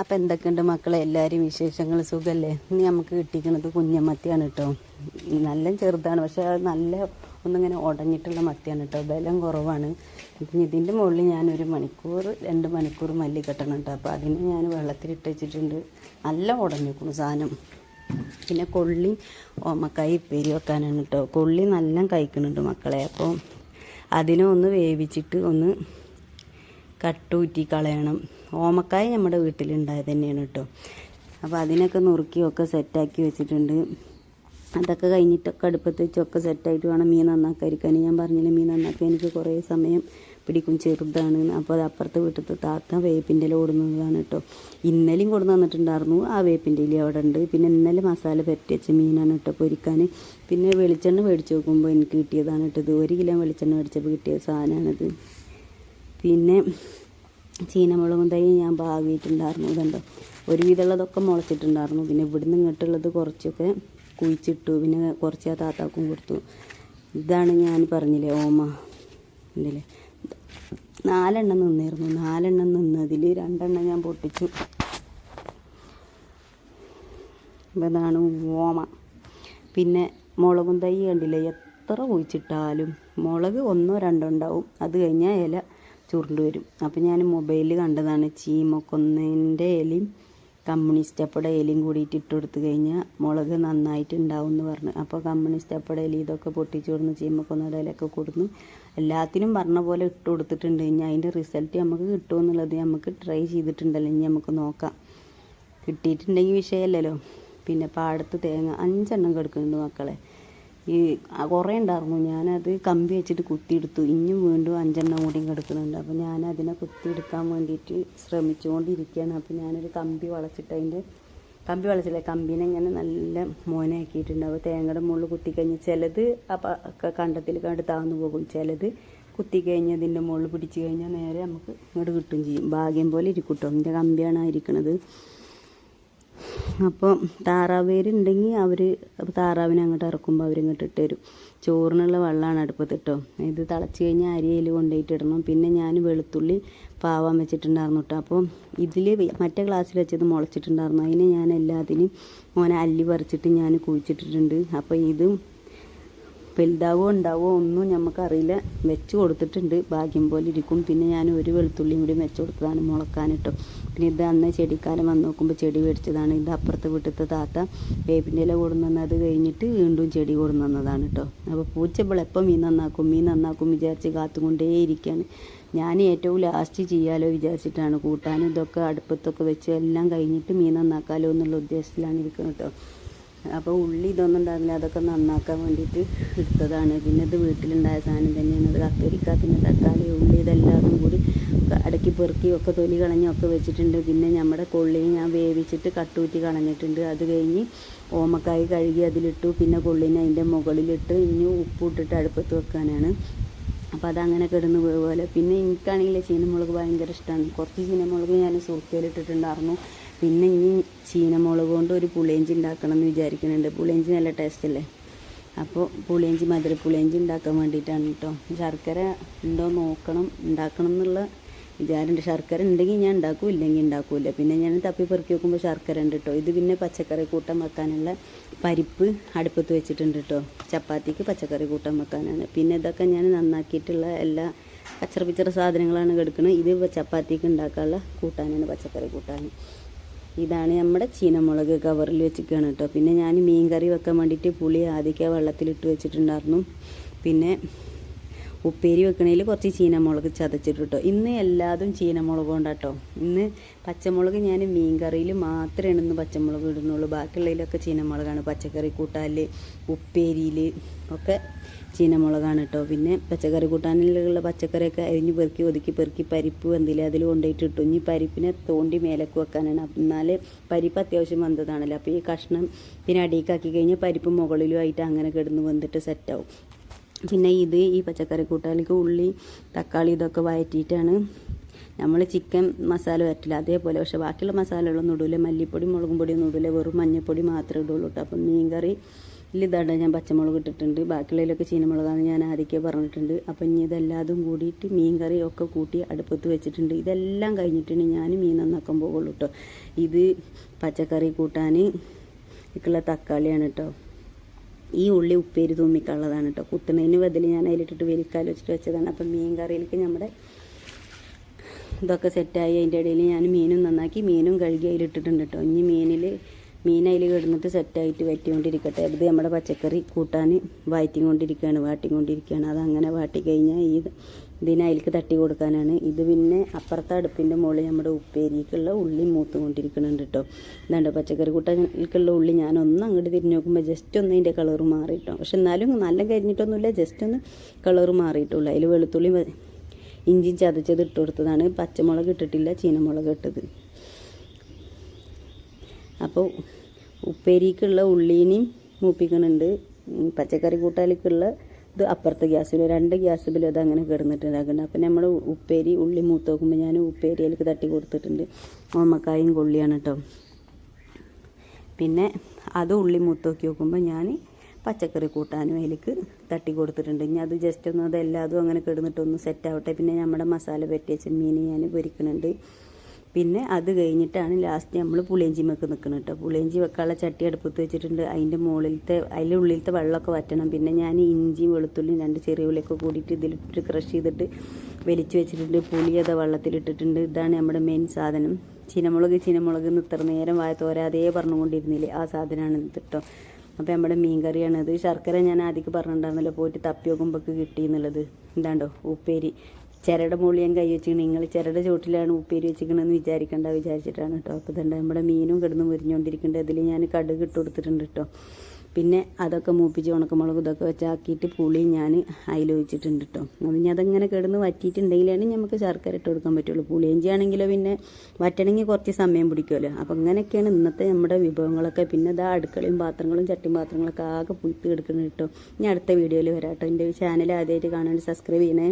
അപ്പം എന്തൊക്കെയുണ്ട് മക്കളെ? എല്ലാവരും വിശേഷങ്ങൾ സുഖമല്ലേ ഇനി നമുക്ക് കിട്ടിക്കുന്നത് കുഞ്ഞമത്തിയാണ് കേട്ടോ നല്ല ചെറുതാണ് പക്ഷേ അത് നല്ല ഒന്നിങ്ങനെ ഉടഞ്ഞിട്ടുള്ള മത്തിയാണ് കേട്ടോ ബലം കുറവാണ്. പിന്നെ ഇതിന്റെ മുകളിൽ ഞാനൊരു മണിക്കൂർ രണ്ട് മണിക്കൂർ മല്ലി കെട്ടണം കേട്ടോ അപ്പോൾ അതിന് ഞാൻ വെള്ളത്തിലിട്ട് വെച്ചിട്ടുണ്ട്. നല്ല ഉടഞ്ഞിരിക്കുന്നു സാധനം. പിന്നെ കൊള്ളി ഓമക്കായി പെരി വെക്കാനാണ് കേട്ടോ കൊള്ളി നല്ല കഴിക്കുന്നുണ്ട് മക്കളെ. അപ്പോൾ അതിനെ ഒന്ന് വേവിച്ചിട്ട് ഒന്ന് കട്ടൂറ്റി കളയണം. ഓമക്കായ നമ്മുടെ വീട്ടിലുണ്ടായത് തന്നെയാണ് കേട്ടോ. അപ്പോൾ അതിനൊക്കെ നുറുക്കിയൊക്കെ സെറ്റാക്കി വെച്ചിട്ടുണ്ട്. അതൊക്കെ കഴിഞ്ഞിട്ടൊക്കെ അടുപ്പത്ത് വെച്ചൊക്കെ സെറ്റായിട്ട് വേണം മീൻ നന്നാക്കാതിരിക്കാൻ. ഞാൻ പറഞ്ഞില്ല മീൻ നന്നാക്കാൻ എനിക്ക് കുറേ സമയം പിടിക്കും. ചെറുതാണ്. അപ്പോൾ അത് അപ്പുറത്ത് വീട്ടിലത്തെ താത്ത വേപ്പിന്റെ ഇല ഓടുന്നതാണ് കേട്ടോ. ഇന്നലെയും കൊണ്ടു തന്നിട്ടുണ്ടായിരുന്നു. ആ വേപ്പിന്റെ ഇല അവിടെ ഉണ്ട്. പിന്നെ ഇന്നലെ മസാല പരട്ടി വെച്ച മീനാണ് കേട്ടോ പൊരിക്കാൻ. പിന്നെ വെളിച്ചെണ്ണ മേടിച്ച് നോക്കുമ്പോൾ എനിക്ക് കിട്ടിയതാണ് കേട്ടോ ഇത്. ഒരു കിലോ വെളിച്ചെണ്ണ മേടിച്ചപ്പോൾ കിട്ടിയ സാധനമാണിത്. പിന്നെ ചീനമുളകും തൈ ഞാൻ ഭാവിയിട്ടുണ്ടായിരുന്നു ഇതുണ്ടോ ഒരുവിധമുള്ളതൊക്കെ മുളച്ചിട്ടുണ്ടായിരുന്നു. പിന്നെ ഇവിടുന്ന് ഇങ്ങോട്ടുള്ളത് കുറച്ചൊക്കെ കുഴിച്ചിട്ടു. പിന്നെ കുറച്ച് ആ താത്താക്കും കൊടുത്തു. ഇതാണ് ഞാൻ പറഞ്ഞില്ലേ ഓമ. ഉണ്ടല്ലേ നാലെണ്ണം നിന്നിരുന്നു. നാലെണ്ണം നിന്നതിൽ രണ്ടെണ്ണം ഞാൻ പൊട്ടിച്ചു. അപ്പോൾ ഇതാണ് ഓമ. പിന്നെ മുളകും തൈ കണ്ടില്ലേ എത്ര കുഴിച്ചിട്ടാലും മുളക് ഒന്നോ രണ്ടോ ഉണ്ടാവും. അത് കഴിഞ്ഞാൽ ഇല ചുരുണ്ട് വരും. അപ്പോൾ ഞാൻ മൊബൈലിൽ കണ്ടതാണ് ചീമക്കൊന്നേന്റെ ഇലയും കമ്മ്യൂണിസ്റ്റ് അപ്പട ഇലയും കൂടിയിട്ട് ഇട്ട് കൊടുത്തു കഴിഞ്ഞാൽ മുളക് നന്നായിട്ട് ഉണ്ടാവും എന്ന് പറഞ്ഞു. അപ്പോൾ കമ്മ്യൂണിസ്റ്റ് അപ്പട ഇല ഇതൊക്കെ പൊട്ടിച്ചു കൊടുന്ന് ചീമക്കൊന്നയുടെ ഇലയൊക്കെ കൊടുന്നു എല്ലാത്തിനും പറഞ്ഞ പോലെ ഇട്ട് കൊടുത്തിട്ടുണ്ട്. ഇനി അതിന്റെ റിസൾട്ട് നമുക്ക് കിട്ടുമെന്നുള്ളത് നമുക്ക് ട്രൈ ചെയ്തിട്ടുണ്ടല്ലോ. ഇനി നമുക്ക് നോക്കാം. കിട്ടിയിട്ടുണ്ടെങ്കിൽ വിഷയമല്ലല്ലോ. പിന്നെ പാടത്ത് തേങ്ങ അഞ്ചെണ്ണം കിടക്കുന്നുണ്ട് മക്കളെ. ഈ കുറേ ഉണ്ടായിരുന്നു ഞാനത് കമ്പി വെച്ചിട്ട് കുത്തിയെടുത്തു. ഇനിയും വീണ്ടും അഞ്ചെണ്ണം കൂടിയും കിടക്കുന്നുണ്ട് അപ്പോൾ ഞാൻ അതിനെ കുത്തിയെടുക്കാൻ വേണ്ടിയിട്ട് ശ്രമിച്ചുകൊണ്ടിരിക്കുകയാണ്. അപ്പോൾ ഞാനൊരു കമ്പി വളച്ചിട്ട് അതിന്റെ കമ്പി വളച്ചില്ല? കമ്പീനെ ഇങ്ങനെ നല്ല മോനാക്കിയിട്ടുണ്ട്. അപ്പോൾ തേങ്ങയുടെ മുകളിൽ കുത്തിക്കഴിഞ്ഞ് ചിലത് അപ്പം കണ്ടത്തിൽ കണ്ട് താന്നു പോകും. ചിലത് കുത്തിക്കഴിഞ്ഞ് അതിന്റെ മുകളിൽ പിടിച്ച് കഴിഞ്ഞാൽ നേരെ നമുക്ക് ഇങ്ങോട്ട് കിട്ടും ചെയ്യും. ഭാഗ്യം പോലെ ഇരിക്കും കേട്ടോ എന്റെ കമ്പിയാണ് ഇരിക്കണത് അപ്പോൾ താറാവേരുണ്ടെങ്കിൽ അവർ താറാവിനെ അങ്ങോട്ട് ഇറക്കുമ്പോൾ അവരിങ്ങോട്ട് ഇട്ട് തരും. ചോറിനുള്ള വെള്ളമാണ് അടുപ്പത്തിട്ടോ ഇത് തിളച്ച് കഴിഞ്ഞാൽ അരിയിൽ കൊണ്ടുപോയിട്ട് ഇടണം. പിന്നെ ഞാൻ വെളുത്തുള്ളി പാവാൻ വെച്ചിട്ടുണ്ടായിരുന്നു കേട്ടോ അപ്പോൾ ഇതിൽ മറ്റേ ഗ്ലാസ്സിൽ വെച്ചത് മുളച്ചിട്ടുണ്ടായിരുന്നു. അതിനെ ഞാൻ എല്ലാത്തിനും മോനെ അല്ലി പറിച്ചിട്ട് ഞാൻ കുഴിച്ചിട്ടിട്ടുണ്ട്. അപ്പോൾ ഇതും വലുതാവോ ഉണ്ടാവോ ഒന്നും നമുക്കറിയില്ല വെച്ച് കൊടുത്തിട്ടുണ്ട്. ഭാഗ്യം പോലെ ഇരിക്കും. പിന്നെ ഞാൻ ഒരു വെളുത്തുള്ളിയും കൂടി വെച്ച് കൊടുത്തതാണ് മുളക്കാനിട്ടോ. പിന്നെ ഇത് അന്ന് ചെടിക്കാലം വന്ന് നോക്കുമ്പോൾ ചെടി മേടിച്ചതാണ്. ഇത് അപ്പുറത്ത് വീട്ടിലത്തെ താത്ത വേപ്പിന്റെ ഇല കൊടുന്നു അത് കഴിഞ്ഞിട്ട് വീണ്ടും ചെടി കൊടുന്നു തന്നതാണ് കേട്ടോ അപ്പോൾ പൂച്ചപ്പോൾ എപ്പോൾ മീൻ നന്നാക്കും? മീൻ നന്നാക്കും വിചാരിച്ച് കാത്തുകൊണ്ടേ ഇരിക്കുകയാണ് ഞാൻ ഏറ്റവും ലാസ്റ്റ് ചെയ്യാലോ വിചാരിച്ചിട്ടാണ്. കൂട്ടാനും ഇതൊക്കെ അടുപ്പത്തൊക്കെ വെച്ച് എല്ലാം കഴിഞ്ഞിട്ട് മീൻ നന്നാക്കാലോ എന്നുള്ള ഉദ്ദേശത്തിലാണ് ഇരിക്കുന്നത് കേട്ടോ അപ്പോൾ ഉള്ളി ഇതൊന്നും ഉണ്ടായിരുന്നില്ല. അതൊക്കെ നന്നാക്കാൻ വേണ്ടിയിട്ട് എടുത്തതാണ്. പിന്നെ ഇത് വീട്ടിലുണ്ടായ സാധനം തന്നെയാണ്. അത് കക്കരിക്ക പിന്നെ തക്കാളി ഉള്ളി ഇതെല്ലാതും കൂടി അടക്കി പെറുക്കി ഒക്കെ തൊലി കളഞ്ഞൊക്കെ വെച്ചിട്ടുണ്ട്. പിന്നെ നമ്മുടെ കൊള്ളിയും ഞാൻ വേവിച്ചിട്ട് കട്ടൂറ്റി കളഞ്ഞിട്ടുണ്ട്. അത് കഴിഞ്ഞ് ഓമക്കായി കഴുകി അതിലിട്ടു. പിന്നെ കൊള്ളിനെ അതിന്റെ മുകളിലിട്ട് ഇനി ഉപ്പിട്ടിട്ട് അടുപ്പത്ത് വെക്കാനാണ്. അപ്പോൾ അതങ്ങനെ കിടന്ന് പോലെ പിന്നെ എനിക്കാണെങ്കിൽ ചീനമുളക് ഭയങ്കര ഇഷ്ടമാണ്. കുറച്ച് ചീനമുളക് ഞാൻ സുർക്കയിലിട്ടിട്ടുണ്ടായിരുന്നു പിന്നെ ഇനി ചീനമുളക് കൊണ്ട് ഒരു പുളിയഞ്ചി ഉണ്ടാക്കണം എന്ന് വിചാരിക്കുന്നുണ്ട്. പുളിയഞ്ചി നല്ല ടേസ്റ്റ് അല്ലേ? അപ്പോൾ പുളിയഞ്ചി മധുര പുളിയഞ്ചി ഉണ്ടാക്കാൻ വേണ്ടിയിട്ടാണ് കേട്ടോ ശർക്കര ഉണ്ടോ നോക്കണം ഉണ്ടാക്കണം എന്നുള്ള വിചാരമുണ്ട്. ശർക്കര ഉണ്ടെങ്കിൽ ഞാൻ ഉണ്ടാക്കും ഇല്ലെങ്കിൽ ഉണ്ടാക്കില്ല പിന്നെ ഞാൻ തപ്പി പെറുക്കി വെക്കുമ്പോൾ ശർക്കര ഉണ്ട് കേട്ടോ ഇത് പിന്നെ പച്ചക്കറി കൂട്ടം വെക്കാനുള്ള പരിപ്പ് അടുപ്പത്ത് വെച്ചിട്ടുണ്ട് കേട്ടോ ചപ്പാത്തിക്ക് പച്ചക്കറി കൂട്ടം വെക്കാനാണ്. പിന്നെ ഇതൊക്കെ ഞാൻ നന്നാക്കിയിട്ടുള്ള എല്ലാ കച്ചറ പിച്ചറ സാധനങ്ങളാണ് കിടക്കുന്നത് ഇത് ചപ്പാത്തിക്ക് ഉണ്ടാക്കാനുള്ള കൂട്ടാനാണ് പച്ചക്കറി കൂട്ടാൻ. ഇതാണ് നമ്മുടെ ചീനമുളക് കവറിൽ വെച്ചിരിക്കുകയാണ് കേട്ടോ. പിന്നെ ഞാൻ മീൻ കറി വെക്കാൻ വേണ്ടിയിട്ട് പുളി ആദ്യമൊക്കെ വെള്ളത്തിലിട്ട് വെച്ചിട്ടുണ്ടായിരുന്നു. പിന്നെ ഉപ്പേരി വെക്കണേൽ കുറച്ച് ചീനമുളക് ചതച്ചിട്ട് കേട്ടോ ഇന്ന് എല്ലാതും ചീനമുളക് കൊണ്ടാട്ടോ. ഇന്ന് പച്ചമുളക് ഞാൻ മീൻ കറിയിൽ മാത്രമേ ഇന്ന് പച്ചമുളക് ഇടുന്നുള്ളൂ. ബാക്കിയുള്ളതിലൊക്കെ ചീനമുളകാണ്. പച്ചക്കറി കൂട്ടാൽ ഉപ്പേരിയിൽ ഒക്കെ ചീനമുളകാണ് കേട്ടോ പിന്നെ പച്ചക്കറി കൂട്ടാനിലുള്ള പച്ചക്കറിയൊക്കെ അരിഞ്ഞ് പെറുക്കി ഒതുക്കി പെറുക്കി പരിപ്പ് എന്തെങ്കിലും അതിൽ കൊണ്ടുപോയിട്ട് ഇട്ടു. ഇനി പരിപ്പിനെ തോണ്ടി മേലേക്ക് വെക്കാനാണ്. എന്നാൽ പരിപ്പ് അത്യാവശ്യം വെന്തതാണല്ലോ അപ്പോൾ ഈ കഷ്ണം പിന്നെ അടിയിക്കാക്കി കഴിഞ്ഞാൽ പരിപ്പ് മുകളിലുമായിട്ട് അങ്ങനെ കിടന്ന് വെന്തിട്ട് സെറ്റാവും പിന്നെ ഇത് ഈ പച്ചക്കറി കൂട്ടാലിക്ക് ഉള്ളി തക്കാളി ഇതൊക്കെ വഴറ്റിയിട്ടാണ് നമ്മൾ ചിക്കൻ മസാല വരട്ടില്ല. അതേപോലെ പക്ഷേ ബാക്കിയുള്ള മസാലകളൊന്നും ഇടൂല. മല്ലിപ്പൊടി മുളകും പൊടിയൊന്നും ഇടൂല. വെറും മഞ്ഞപ്പൊടി മാത്രമേ ഇടുള്ളൂ കേട്ടോ അപ്പം മീൻകറി ഇതാണ് ഞാൻ പച്ചമുളക് ഇട്ടിട്ടുണ്ട്. ബാക്കിയുള്ളതിലൊക്കെ ചീനമുളകാന്ന് ഞാൻ ആദ്യമൊക്കെ പറഞ്ഞിട്ടുണ്ട്. അപ്പം ഇനി ഇതെല്ലാതും കൂടിയിട്ട് മീൻ കറി ഒക്കെ കൂട്ടി അടുപ്പത്ത് വെച്ചിട്ടുണ്ട്. ഇതെല്ലാം കഴിഞ്ഞിട്ടാണ് ഞാൻ മീൻ നന്നാക്കാൻ പോകുള്ളൂ കേട്ടോ ഇത് പച്ചക്കറി കൂട്ടാൻ ഇക്കുള്ള തക്കാളിയാണ് കേട്ടോ ഈ ഉള്ളി ഉപ്പേരി തൂമിക്കുള്ളതാണ് കേട്ടോ. കുത്തുന്നതിന് ബദൽ ഞാൻ അതിലിട്ടിട്ട് വേലിക്കാൽ വെച്ചിട്ട് വെച്ചതാണ്. അപ്പം മീൻ കറിയിലേക്ക് നമ്മുടെ ഇതൊക്കെ സെറ്റായി അതിന്റെ ഇടയിൽ ഞാൻ മീനും നന്നാക്കി മീനും കഴുകി അതിലിട്ടിട്ടുണ്ട് കേട്ടോ. ഇനി മീനിൽ മീൻ അതിൽ കിടന്നിട്ട് സെറ്റായിട്ട് വറ്റിക്കൊണ്ടിരിക്കട്ടെ. അത് നമ്മുടെ പച്ചക്കറി കൂട്ടാൻ വാറ്റിക്കൊണ്ടിരിക്കുകയാണ് വാട്ടിക്കൊണ്ടിരിക്കുകയാണ്. അതങ്ങനെ വാട്ടി കഴിഞ്ഞാൽ ഈ ഇതിനെ തട്ടി കൊടുക്കാനാണ്. ഇത് പിന്നെ അപ്പുറത്തെ അടുപ്പിന്റെ മുകളിൽ നമ്മുടെ ഉപ്പേരിക്കുള്ള ഉള്ളി മൂത്ത് കൊണ്ടിരിക്കുന്നുണ്ട് കേട്ടോ എന്താണ്ട് പച്ചക്കറി കൂട്ടാനിലേക്കുള്ള ഉള്ളി ഞാൻ ഒന്ന് അങ്ങോട്ട് തിരിഞ്ഞ് നോക്കുമ്പോൾ ജസ്റ്റ് ഒന്ന് അതിന്റെ കളർ മാറിയിട്ടോ. പക്ഷെ എന്നാലും നല്ല കരിഞ്ഞിട്ടൊന്നുമില്ല ജസ്റ്റ് ഒന്ന് കളർ മാറിയിട്ടുള്ളൂ. അതിൽ വെളുത്തുള്ളി ഇഞ്ചി ചതച്ചത് ഇട്ട് കൊടുത്തതാണ്. പച്ചമുളക് ഇട്ടിട്ടില്ല ചീനമുളക് ഇട്ടത്. അപ്പോൾ ഉപ്പേരിക്കുള്ള ഉള്ളീനെയും മൂപ്പിക്കണുണ്ട് പച്ചക്കറി കൂട്ടാലിക്കുള്ള ഇത് അപ്പുറത്തെ ഗ്യാസിൽ രണ്ട് ഗ്യാസിലും അത് അങ്ങനെ കിടന്നിട്ട് ഇതാക്കുന്നുണ്ട് അപ്പം നമ്മൾ ഉപ്പേരി ഉള്ളി മൂത്ത് നോക്കുമ്പോൾ ഞാൻ ഉപ്പേരി അതിലേക്ക് തട്ടി കൊടുത്തിട്ടുണ്ട്. ഓമക്കായും കൊള്ളിയാണ് കേട്ടോ പിന്നെ അത് ഉള്ളി മൂത്ത് നോക്കി നോക്കുമ്പോൾ ഞാൻ പച്ചക്കറി കൂട്ടാനും അതിലേക്ക് തട്ടി കൊടുത്തിട്ടുണ്ട്. ഇനി അത് ജസ്റ്റ് ഒന്ന് അതെല്ലാതും അങ്ങനെ കിടന്നിട്ടൊന്ന് സെറ്റ് ആവട്ടെ. പിന്നെ നമ്മുടെ മസാല പറ്റിയ ചെമ്മീൻ മീൻ ഞാൻ പൊരിക്കുന്നുണ്ട്. പിന്നെ അത് കഴിഞ്ഞിട്ടാണ് ലാസ്റ്റ് നമ്മൾ പുളിയഞ്ചി വെക്ക് നിൽക്കുന്നത് കേട്ടോ പുളിയഞ്ചി വെക്കാനുള്ള ചട്ടി അടുപ്പത്ത് വെച്ചിട്ടുണ്ട്. അതിന്റെ മുകളിലത്തെ അതിന്റെ ഉള്ളിലത്തെ വെള്ളമൊക്കെ വറ്റണം. പിന്നെ ഞാൻ ഇഞ്ചിയും വെളുത്തുള്ളിയും രണ്ട് ചെറിയ ഉള്ളിയൊക്കെ കൂടിയിട്ട് ഇതിലിട്ടിട്ട് ക്രഷ് ചെയ്തിട്ട് വലിച്ചു വെച്ചിട്ടുണ്ട്. പുളി അത് വെള്ളത്തിലിട്ടിട്ടുണ്ട്. ഇതാണ് നമ്മുടെ മെയിൻ സാധനം. ചിനമുളക് ചിനമുളക് എന്ന് ഇത്ര നേരം വായ തോരാതേ പറഞ്ഞുകൊണ്ടിരുന്നില്ലേ ആ സാധനമാണ് കേട്ടോ അപ്പോൾ നമ്മുടെ മീൻ കറിയാണിത് ശർക്കര ഞാൻ ആദ്യം പറഞ്ഞിട്ടുണ്ടായിരുന്നല്ലോ പോയിട്ട് തപ്പി നോക്കുമ്പോൾ കിട്ടി എന്നുള്ളത്. എന്താണ്ടോ ഉപ്പേരി. ചിരയുടെ മുകളിൽ കൈ വെച്ചിട്ട് നിങ്ങൾ ചിരട ചോട്ടിലാണ് ഉപ്പേരി വെച്ചിരിക്കണമെന്ന് വിചാരിക്കേണ്ട വിചാരിച്ചിട്ടാണ് കേട്ടോ അപ്പോൾ തന്നെ നമ്മുടെ മീനും കിടന്ന് മുരിഞ്ഞുകൊണ്ടിരിക്കുന്നുണ്ട് അതിൽ ഞാൻ കടുക് ഇട്ട് കൊടുത്തിട്ടുണ്ട് കേട്ടോ പിന്നെ അതൊക്കെ മൂപ്പിച്ച് ഉണക്കമുളക് ഇതൊക്കെ വെച്ചാക്കിയിട്ട് പുളി ഞാൻ അതിൽ ഒഴിച്ചിട്ടുണ്ട് കേട്ടോ ഇനി അതങ്ങനെ കിടന്ന് വറ്റിയിട്ടുണ്ടെങ്കിലാണ് നമുക്ക് ശർക്കര ഇട്ട് കൊടുക്കാൻ പറ്റുള്ളൂ. പുളിയഞ്ചി ആണെങ്കിലോ പിന്നെ വറ്റണമെങ്കിൽ കുറച്ച് സമയം പിടിക്കുമല്ലോ അപ്പം അങ്ങനെയൊക്കെയാണ് ഇന്നത്തെ നമ്മുടെ വിഭവങ്ങളൊക്കെ. പിന്നെ ഇതാ അടുക്കളയും പാത്രങ്ങളും ചട്ടിയും പാത്രങ്ങളൊക്കെ ആകെ പുഴുത്ത് കിടക്കുന്നുണ്ട് കേട്ടോ ഇനി അടുത്ത വീഡിയോയിൽ വരാം കേട്ടോ എന്റെ ചാനൽ ആദ്യമായിട്ട് കാണാൻ സബ്സ്ക്രൈബ് ചെയ്യണേ.